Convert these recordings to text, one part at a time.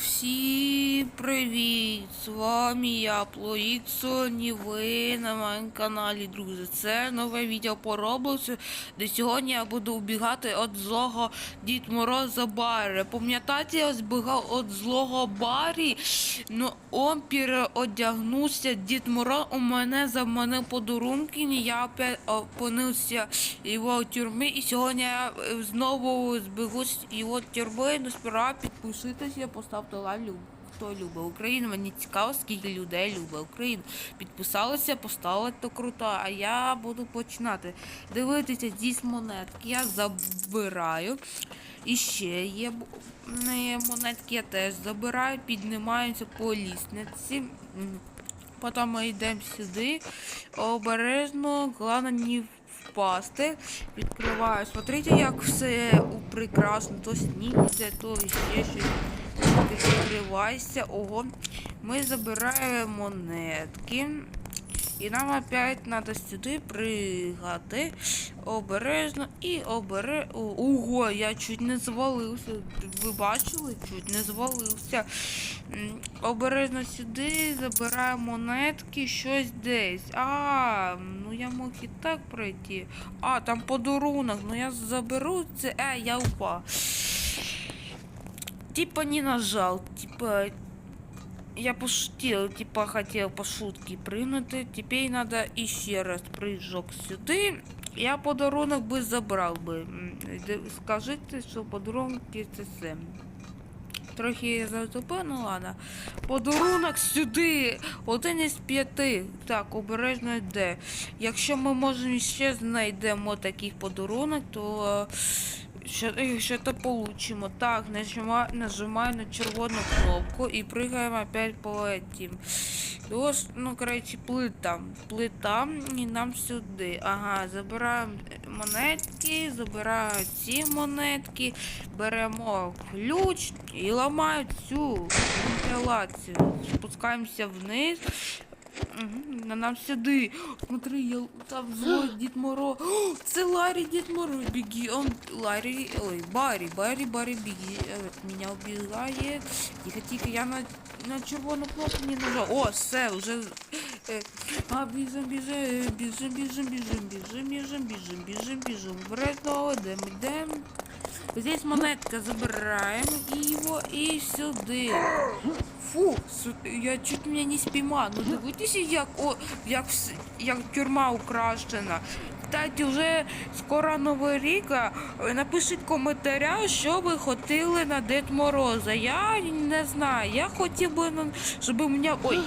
всі Всім привіт! З вами я, Плоїксон, і ви на моєму каналі, друзі. Це нове відео по Роблоксу, де сьогодні я буду убігати від злого Дід Мороза Барі. Пам'ятаєте, я збігав від злого Барі, ну он переодягнувся, Дід Мороз у мене заманив подарунки, і я опять опинився його тюрми, і сьогодні я е, знову збігу з його тюрми, ну сперва підпишитися, поставте лайк, хто любить Україну. Мені цікаво, скільки людей любить Україну. Підписалися, поставили, то круто. А я буду починати. Дивитися зі монетки. Я забираю. І ще є монетки, я теж забираю, піднімаюся по лісниці. Потім ми йдемо сюди. Обережно, головне не впасти. Відкриваю. Смотрите, як все прекрасно. То сніг іде, то ще щось. Відкривайся. Ого. Ми забираємо монетки. І нам опять треба сюди пригати. Обережно і обере. Ого, я чуть не звалився. Ви бачили? Чуть не звалився. Обережно сюди, забираємо монетки, щось десь. А, ну я мог і так пройти. А, там подарунок, ну я заберу це. Е, я упав. Типа не нажал, типа я пошутил, типа хотел по шутке прыгнути. Теперь надо еще раз прыжок сюди. Я подарунок би забрав би. Скажіть, що подарунки це все. Трохи я затупив, ну ладно. Подарунок сюди. Один із п'яти. Так, обережно йде. Якщо ми можемо ще знайдемо таких подарунок, то е, що то получимо. Так, нажимаю, нажимаю на червону кнопку і пригаємо опять по этим. Ось, ну, коротше, плита. Плита і нам сюди. Ага, забираємо монетки, забираю ці монетки, беремо ключ і ламаю цю вентиляцію. Спускаємося вниз. На нам сюди. Смотри, я там злой Дід Моро. Це Ларі Дід Моро. Біги, он Ларі, ой, Барі, біги. Е, От мене убігає. Тихо, тихо, я на, на червону кнопку не нажав. О, все, вже. Е, а, біжим, біжим, біжим, біжим, біжим, біжим, біжим, біжим, біжим, біжим. Вредно, йдемо, йдемо. Здесь монетка забираем его и сюди. Фу, я чуть мене не спіймав. Ну дивитися, як, о, як, як тюрма украшена. Кстати, вже скоро Новий рік. Напишіть в коментарях, що ви хотіли на Дед Мороза. Я не знаю. Я хотів би, ну, щоб у мене ой,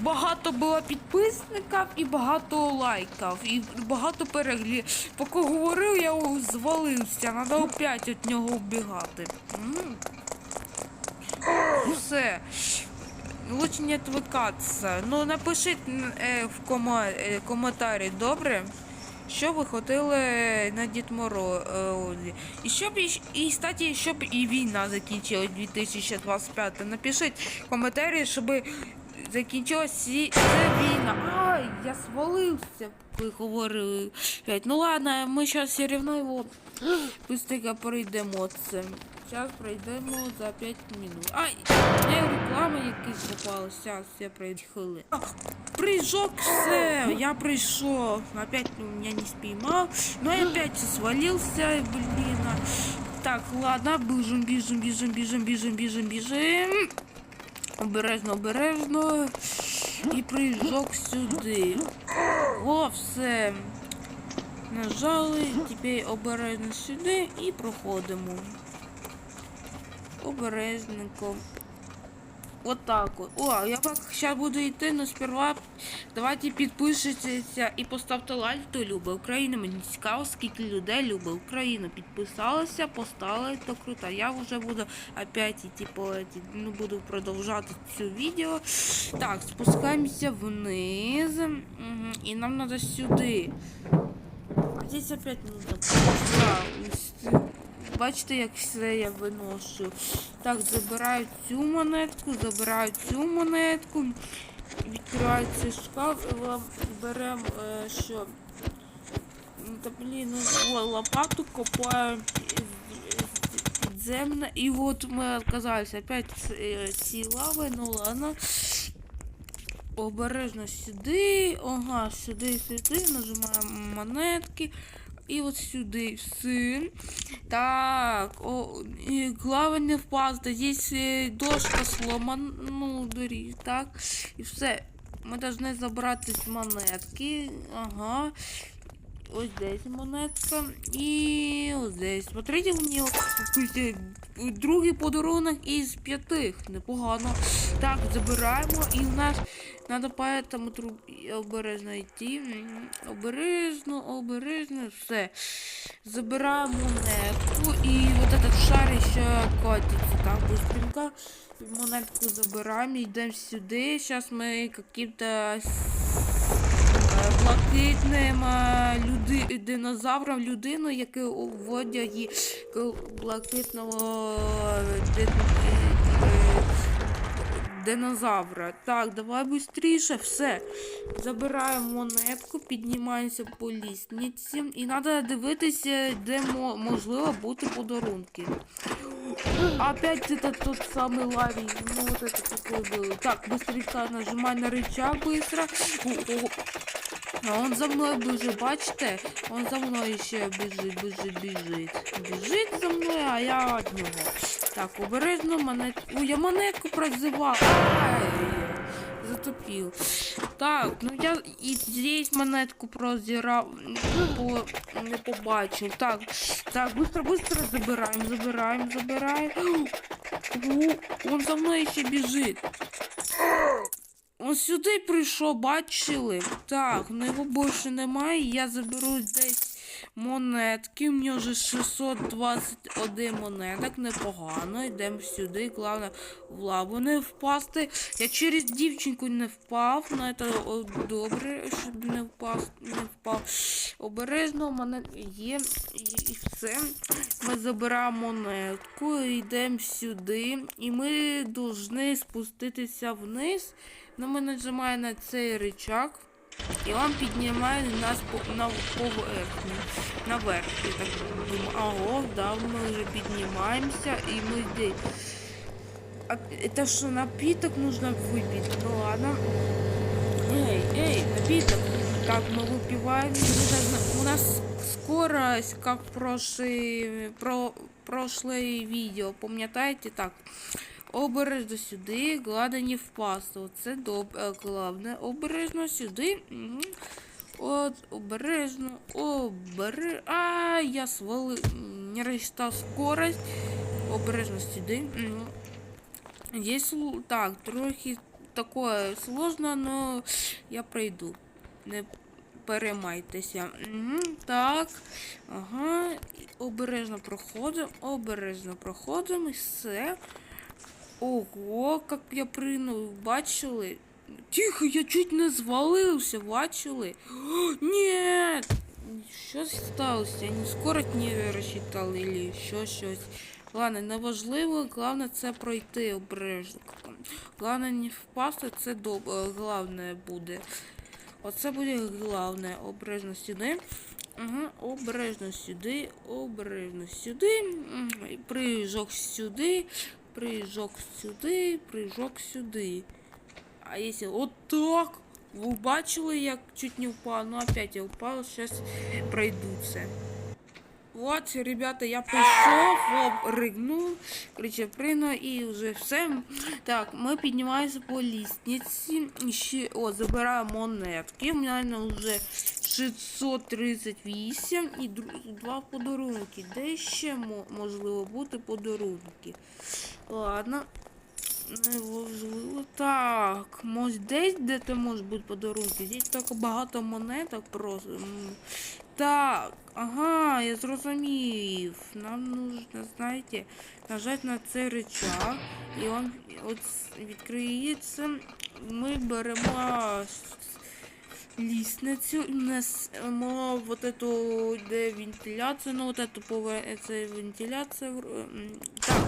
багато було підписників і багато лайків, і багато переглядів. Поки говорив, я звалився. Треба опять від нього вбігати. Все. Лучше не отвлекаться. Ну, напишіть е, в е, коментарі, добре? Що ви хотіли на Дід Моро? е, І щоб і, і, кстати, щоб і війна закінчилась 2025. Напишіть в коментарі, щоб закінчилась ця війна. Ай, я свалився, ви говорили. Ну ладно, ми зараз все одно його быстренько пройдемо це. Зараз пройдемо за 5 минут. Ай, не реклама якась попалась. Зараз я пройду. Прыжок, все, я прийшов. Опять меня не спіймав. Но я опять свалился, блин. Так, ладно, бежим, бежим, бежим, бежим, бежим, бежим, бежим. Обережно, обережно. І прыжок сюди. О, все. Нажали, тепер обережно сюди і проходимо. Обережненько. Вот так вот. О, я так сейчас буду йти, но сперва давайте підпишіться і поставте лайк, хто любить Україну. Мені цікаво, скільки людей любить Україну. Підписалися, поставили, то круто. Я вже буду опять іти по ну, буду продовжати цю відео. Так, спускаємося вниз. І нам треба сюди. Здесь опять нужно. Бачите, як все я виношу. Так, забираю цю монетку, забираю цю монетку. Відкриваю цей шкаф і беремо е, що. Та блін, ну, лопату копаю під, під підземна. І от ми оказались опять е, ці лави, ну ладно. Обережно сюди. Ага, сюди, сюди. Нажимаємо монетки. І от сюди все. Так, о, і главное не впасти. Здесь дошка сломана, ну, доріг, так. І все. Ми повинні забрати монетки. Ага Ось здесь монетка. І ось здесь. Смотрите, у нього якийсь, е, другий подарунок із п'яти. Непогано. Так, забираємо. І в нас треба поэтому труб... обережно йти. М, Обережно, обережно, все. Забираємо монетку. І вот этот шар ще катиться. Так, быстренько. Монетку забираємо, йдемо сюди. Зараз ми каким-то с- е, блакитним е, люди... динозавром людину, який у одягі к- блакитного е, ди- е, динозавра. Так, давай швидше, все. Забираємо монетку, піднімаємося по лісниці. І треба дивитися, де мо- можливо бути подарунки. Опять это тот самый лавий. Ну вот это такой был. Так, быстренько нажимай на рычаг быстро. А он за мною біжить, бачите? Он за мною ще біжить, біжить, біжить. Біжить за мною, а я від нього. Так, обережно монет. Ой, я монетку прозивав. Ай, затопив. Так, ну я і здесь монетку прозирав, по, не побачив. Так, так, быстро, быстро забираємо, забираємо, забираємо. О, он за мною ще біжить. Он сюди прийшов, бачили? Так, ну його більше немає. Я заберу десь монетки. У мене вже 621 монеток, непогано. Йдемо сюди. Головне в лаву не впасти. Я через дівчинку не впав. Ну це добре, щоб не впав. Не впав. Обережно в мене є і, все. Ми забираємо монетку, йдемо сюди. І ми повинні спуститися вниз. Ну, ми нажимаємо на цей рычаг, і він піднімає нас по, на поверхню. Наверх, я так думаю. Ого, да, ми вже піднімаємося, і ми здесь. А это что, напиток нужно выпить? Ну ладно. Эй, эй, напиток. Так, мы выпиваем. Мы должны- У нас скорость, как в прошлый, про, прошлое видео. Помните? Так. Обережно сюди, не впасти. Оце добре. Головне, обережно сюди. От, обережно, обережно. А, я свали... Не рассчитал скорость. Обережно сюди. Здесь, так, трохи такое сложно, но я пройду. Не переймайтеся. Так. Ага. Обережно проходимо, обережно проходимо і все. Ого, як я пригнув, бачили? Тихо, я чуть не звалився, бачили? О, ні! Що сталося? Они скорость не рассчитали или що щось. Ладно, неважливо, головне це пройти обережно. Головне не впасти, це добре, головне буде. Оце буде головне. Обережно сюди. Ага, обережно сюди, обережно сюди. І сюди, прыжок сюди, прыжок сюди. А якщо вот так, ви бачили, як чуть не впав? Ну опять я впав, зараз пройду це. Вот, ребята, я оп, ригнув, пригнув і вже все. Так, ми піднімаємося по лістниці. І Ще, о, забираємо монетки. У мене вже 638 і два подарунки. Де ще мо- можливо бути подарунки? Ладно. Неважливо. Так, може десь де ти може бути подарунки? Здесь тільки багато монеток просто. М. Так, ага, я зрозумів. Нам нужно, знаєте, нажати на цей рычаг, і він от відкриється. Ми беремо с- лісницю, і несемо вот эту, де вентиляцію, ну вот эту пове, це вентиляція. м, Так.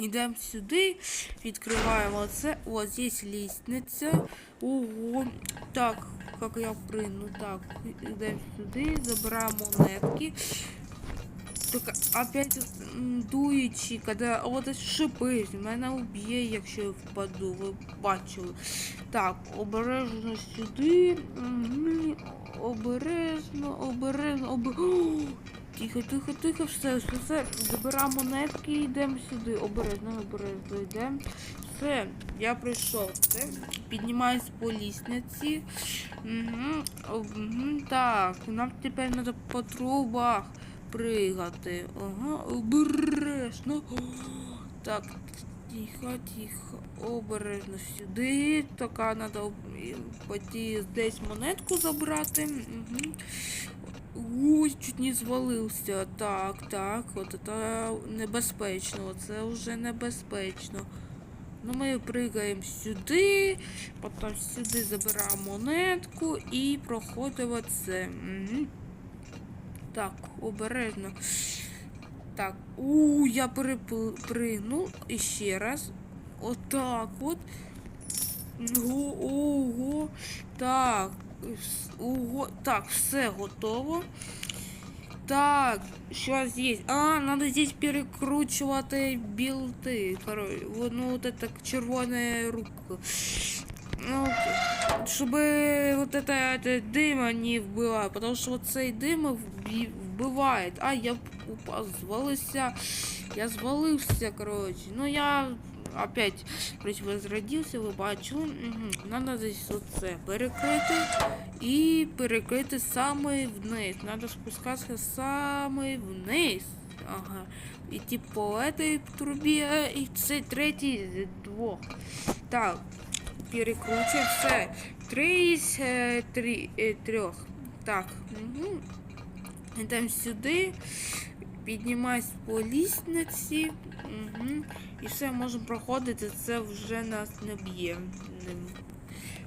Йдемо сюди, відкриваємо це. О, здесь лестниця. Ого. Так, як я прийну. Так, йдемо сюди, забираємо монетки. Только опять дуючи, коли от шипи, мене уб'є, якщо я впаду, ви бачили. Так, обережно сюди. Обережно, обережно, обе... О, Тихо, тихо, тихо, все, все, все. Забираємо монетки і йдемо сюди. Обережно, обережно йдемо. Все, я прийшов. Все, піднімаюсь по лісниці. Угу, так, нам тепер треба по трубах пригати. Ага, обережно. Так, тихо, тихо, обережно сюди. Така треба десь монетку забрати. Угу. Ой, чуть не звалився. Так, так, от це небезпечно. Це вже небезпечно. Ну, ми пригаємо сюди, потім сюди забираємо монетку і проходимо це. Так, обережно. Так, у, я перепригнув. І ще раз. Отак от. Ого, ого. Так. вс- Ого. Так, все готово. Так, що здесь? А, надо здесь перекручувати білти. Короче, вот, ну вот это червоная рука. Ну, щоб вот это, это дима не вбиває, потому що вот цей дим вбі- вбиває. А, я упав, звалився. Я звалився, короче. Ну я опять короче, возродився, ви бачили. Угу. Надо десь оце перекрити і перекрити саме вниз. Надо спускатися саме вниз. Ага. Іти по этой трубі, і це третій з двох. Так, перекручуємо все. Три з е, е, трьох. Так. Угу. Йдемо сюди. Піднімаюсь по лісниці. Угу. І все, можемо проходити, це вже нас не б'є.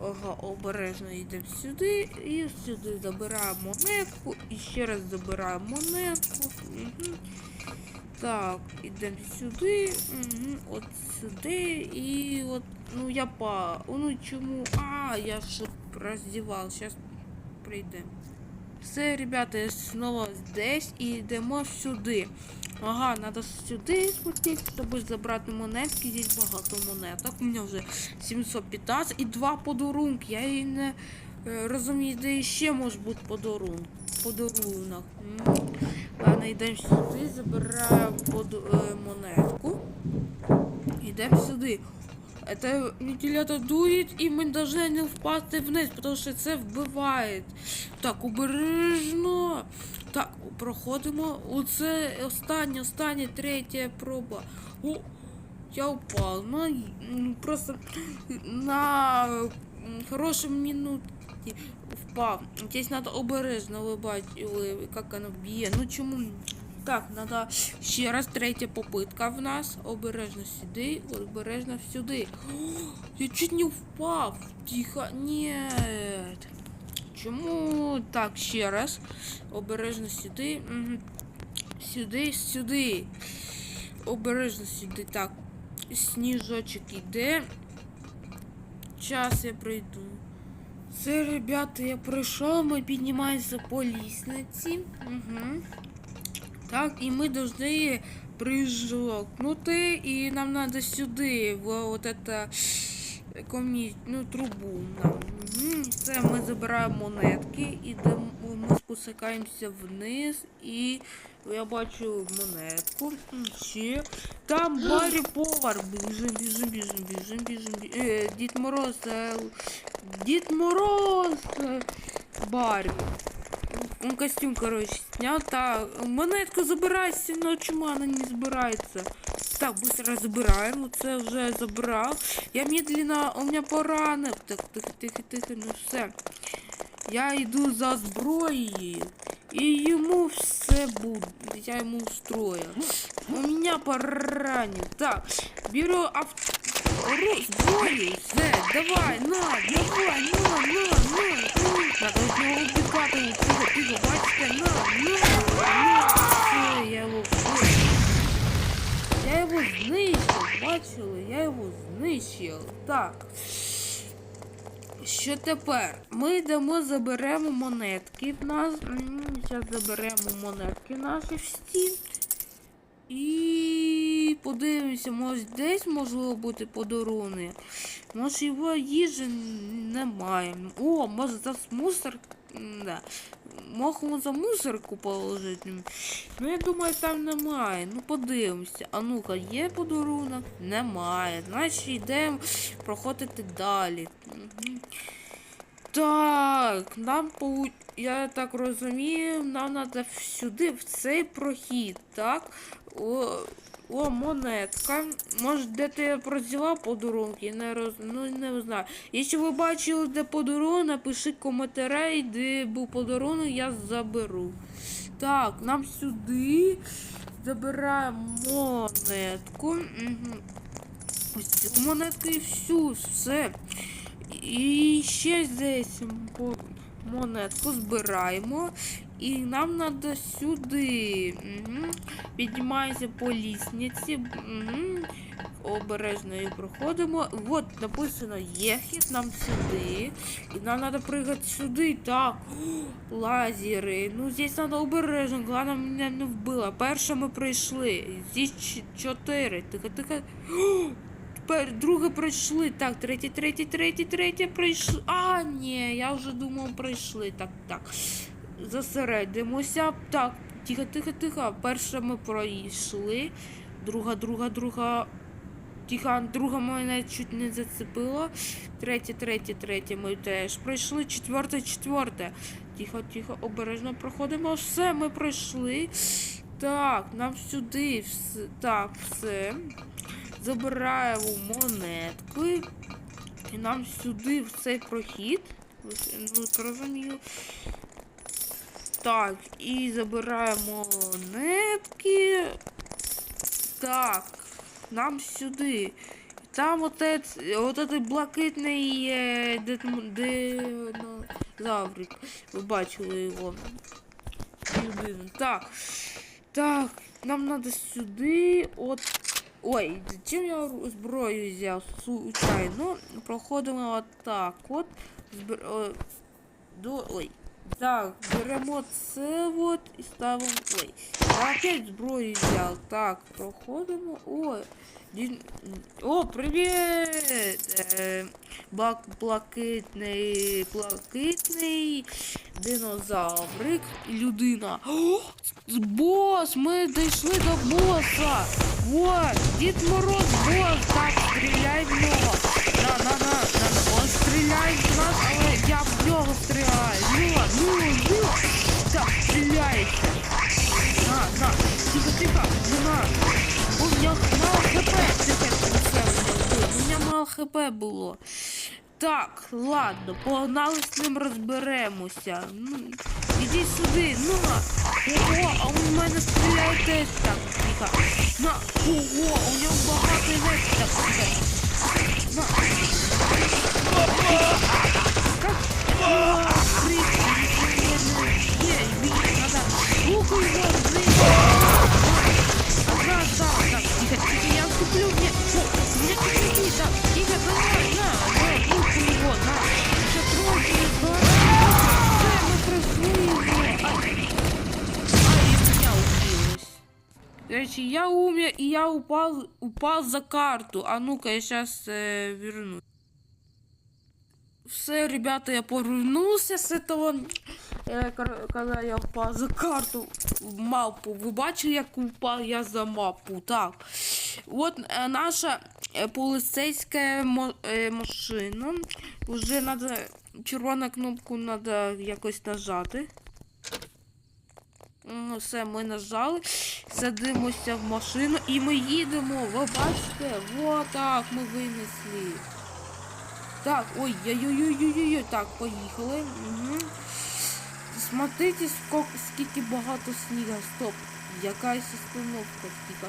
Ага, обережно йдемо сюди і сюди забираємо монетку. І ще раз забираємо монетку. Угу. Так, йдемо сюди. Угу. От сюди. І от, ну я па. Ну чому? А, я ж роздівав. Зараз прийдемо. Все, ребята, я знову здесь і йдемо сюди. Ага, треба сюди спуститися, щоб забрати монетки. Здесь багато монеток. У мене вже 715 і два подарунки. Я і не е, розумію, де ще може бути подарунок. Подарунок. Ладно, йдемо сюди, забираємо е, монетку. Йдемо сюди. Это вентилятор дует, і ми должны не впасти вниз, тому що це вбиває. Так, обережно. Так, проходимо. Оце остання, остання, третя проба. О, я упав. Ну, просто на м, хорошому минуті впав. Здесь надо обережно, ви бачили, як воно б'є. Ну чому? Так, надо ще раз третя попитка в нас. Обережно сюди, обережно сюди. О, я чуть не впав. Тихо, нет. Чому так ще раз? Обережно сюди. Сюди, сюди. Обережно сюди. Так. Сніжочок іде. Час я прийду. Це, ребята, я пройшов, ми піднімаємося по лісниці. Угу. Так, і ми должны прижокнути, і нам надо сюди, в вот это ну, трубу нам. Угу. Це ми забираємо монетки, ідемо, ми спускаємося вниз, і я бачу монетку. Ще. Там Барі повар. Біжим, біжим, біжим, біжим, біжим. бі- Е, Дід Мороз. е, Дід Мороз. е, Барі. Он костюм, короче, снял. Так, монетку забирай, но чому вона не збирається? Так, быстро забираємо. Це вже забрав. Я медленно, у мене поранив. Так, тихо, тихо, тихо, ну все. Я йду за зброєю. І йому все буде. Я йому устрою. У меня поранил. Так, беру авто. Ру, зброю. Все, давай, на, давай, на, на, на. Надо от нього убігати. Тихо, тихо, бачите, на, на, на. Все, я його вбив. Я його знищив, бачили? Я його знищив. Так. Що тепер? Ми йдемо, заберемо монетки в нас. Зараз заберемо монетки наші в стін. І подивимося, може десь можливо бути подарунок. Може його їжі немає. О, може за мусор. Да. Можемо за мусорку положити. Ну, я думаю, там немає. Ну, подивимося. А ну-ка, є подарунок? Немає. Значить, йдемо проходити далі. Так, нам по... я так розумію, нам треба сюди, в цей прохід, так? О, монетка. Може, де ти прозіла подарунки? Не роз... Ну, не знаю. Якщо ви бачили, де подарунок, напишіть коментарі, де був подарунок, я заберу. Так, нам сюди забираємо монетку. Угу. Ось монетку і всю, все. І ще десь монетку збираємо. І нам треба сюди. Угу. Піднімаємося по лісниці. Угу. Обережно її проходимо. От написано єхід нам сюди. І нам треба пригати сюди. Так. Лазери. Ну здесь треба обережно. Главное мене не вбила. Перше ми прийшли. Здесь чотири. Тихо, тихо. Тепер друге пройшли. Так, третє, третє, третє, третє пройшли. А, ні, я вже думав, пройшли. Так, так. Зосередимося. Так, тихо, тихо, тихо. Перше ми пройшли. Друга, друга, друга. Тихо, друга мене чуть не зацепила. Третє, третє, третє ми теж пройшли. Четверте, четверте. Тихо, тихо, обережно проходимо. Все, ми пройшли. Так, нам сюди. Все. Так, все. Забираємо монетки. І нам сюди в цей прохід. Розумію. Так, і забираємо монетки. Так, нам сюди. Там отець, блакитний е, динозаврик. Ви бачили його. Так. Так, нам надо сюди. От. Ой, зачем я зброю взяв? Случайно. Проходимо отак. От. Збр... До... Ой. Так, беремо це от і ставимо. Ой. Я опять зброю взяв. Так, проходимо. Ой. Дін... О, привіт! Е, Блак... Блакитний, блакитний динозаврик і людина. О, бос! Ми дійшли до боса! Вот, Дід Мороз, бос! Так, стріляй в нього! На, на, на, хп було. Так, ладно, погнали з ним розберемося. Ну, іди сюди, ну. Ого, а у мене стріляє теж так, тихо. На, ого, у нього багато енергії. Так, тихо. На. Він, надо. Луку його, блин. Ага, Короче, я умер, и я упал, упал за карту, а ну-ка, я сейчас э, вернусь. Все, ребята, я повернулся с этого, э, кор- когда я упал за карту в мапу. Ви бачили, як упав я за мапу? Так. От е, наша е, поліцейська мо- е, машина. Уже надо червону кнопку надо якось нажати. Ну, все, ми нажали, садимося в машину і ми їдемо. Ви бачите? Вот так ми винесли. Так, ой, ой-ой-ой-ой-ой, так, поїхали. Угу. Смотрите, скільки багато сніга. Стоп. Якась остановка тільки.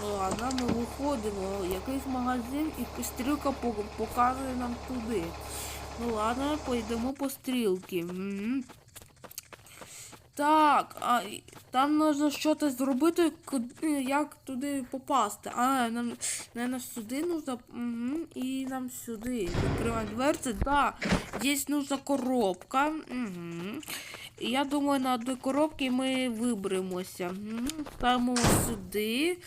Ну ладно, ми виходимо. Якийсь магазин і стрілка показує нам туди. Ну ладно, поїдемо по стрілки. Так, а там можна щось зробити, як туди попасти. А, нам, наверное, сюди нужно, угу, і нам сюди. Відкриваємо дверці, да, здесь нужна коробка, угу. Я думаю, на одній коробці ми виберемося. Мгм, Ставимо сюди.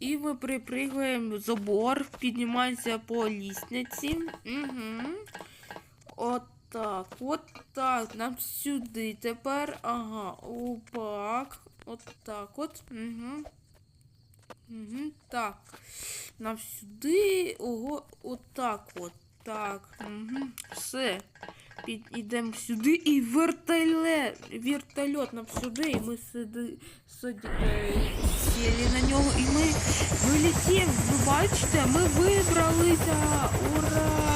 І ми припрыгуємо забор, піднімаємося по лісниці. Угу. От так, от так, нам сюди тепер. Ага, опак. От так от. Угу. Угу, так. Нам сюди. Ого, от так от. Так. Угу. Все. Підійдемо сюди і вертольот. Вертольот нам сюди, і ми сиди, сиді, е, сіли на нього, і ми вилетіємо. Ви бачите, ми вибралися. Ура!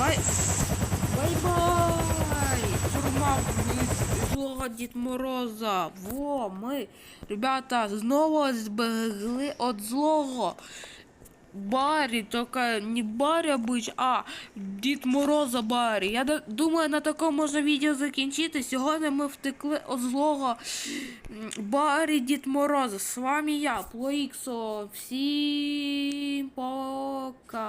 Бай! Бай-бай! Тюрма від злого Дід Мороза. Во, ми, ребята, знову збегли від злого. Барі, тільки не Барі обич, а Дід Мороза Барі. Я думаю, на такому можна відео закінчити. Сьогодні ми втекли від злого Барі Дід Мороза. З вами я, Плоіксо. Всім пока.